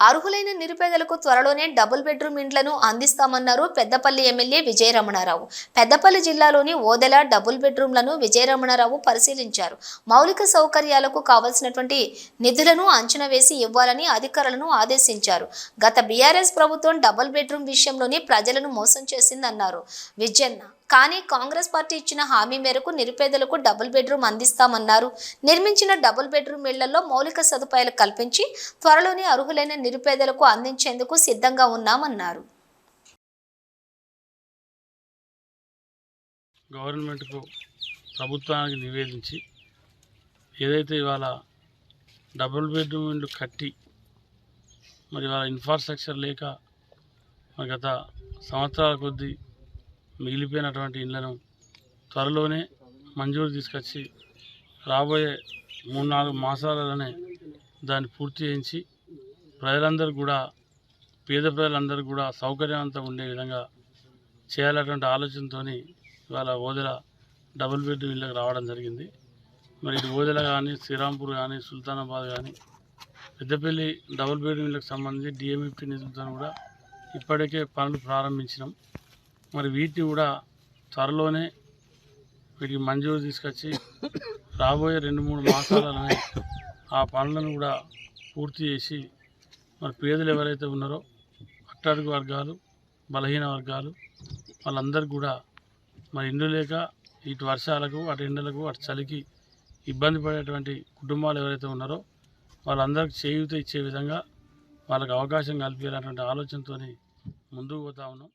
అర్హులైన నిరుపేదలకు త్వరలోనే డబుల్ బెడ్రూమ్ ఇండ్లను అందిస్తామన్నారు పెద్దపల్లి ఎమ్మెల్యే విజయరమణారావు. పెద్దపల్లి జిల్లాలోని ఓదెల డబుల్ బెడ్రూమ్లను విజయరమణారావు పరిశీలించారు. మౌలిక సౌకర్యాలకు కావలసినటువంటి నిధులను అంచనా వేసి ఇవ్వాలని అధికారులను ఆదేశించారు. గత బీఆర్ఎస్ ప్రభుత్వం డబుల్ బెడ్రూమ్ విషయంలోనే ప్రజలను మోసం చేసిందన్నారు. విజయన్న కానీ కాంగ్రెస్ పార్టీ ఇచ్చిన హామీ మేరకు నిరుపేదలకు డబుల్ బెడ్రూమ్ అందిస్తామన్నారు. నిర్మించిన డబుల్ బెడ్రూమ్ ఇళ్ళలో మౌలిక సదుపాయాలు కల్పించి త్వరలోనే అర్హులైన నిరుపేదలకు అందించేందుకు సిద్ధంగా ఉన్నామన్నారు. గవర్నమెంట్కు ప్రభుత్వానికి నివేదించి ఏదైతే ఇవాళ డబుల్ బెడ్రూమ్ కట్టి మరి ఇవాళ ఇన్ఫ్రాస్ట్రక్చర్ లేక గత సంవత్సరాల కొద్దీ మిగిలిపోయినటువంటి ఇళ్ళను త్వరలోనే మంజూరు తీసుకొచ్చి రాబోయే మూడు నాలుగు మాసాలలోనే దాన్ని పూర్తి చేయించి ప్రజలందరూ కూడా పేద ప్రజలందరూ కూడా సౌకర్యవంతంగా ఉండే విధంగా చేయాలన్నటువంటి ఆలోచనతో ఇవాళ ఓదెల డబుల్ బెడ్రూమ్ ఇళ్ళకి రావడం జరిగింది. మరి ఇటు ఓదెల కానీ శ్రీరాంపూర్ కానీ సుల్తానాబాద్ కానీ పెద్దపల్లి డబుల్ బెడ్రూమ్ ఇళ్ళకి సంబంధించి డిఎంఎఫ్టీ నిధులతో కూడా ఇప్పటికే పనులు ప్రారంభించినాం. మరి వీటిని కూడా త్వరలోనే వీటికి మంజూరు తీసుకొచ్చి రాబోయే రెండు మూడు మాసాలలోనే ఆ పనులను కూడా పూర్తి చేసి మరి పేదలు ఎవరైతే ఉన్నారో అట్టడుగు వర్గాలు బలహీన వర్గాలు వాళ్ళందరికీ కూడా మరి ఇండ్లు లేక ఇటు వర్షాలకు అటు ఎండలకు అటు చలికి ఇబ్బంది పడేటువంటి కుటుంబాలు ఎవరైతే ఉన్నారో వాళ్ళందరికీ చేయూత ఇచ్చే విధంగా వాళ్ళకి అవకాశం కల్పించాలన్నటువంటి ఆలోచనతో ముందుకు పోతా ఉన్నాం.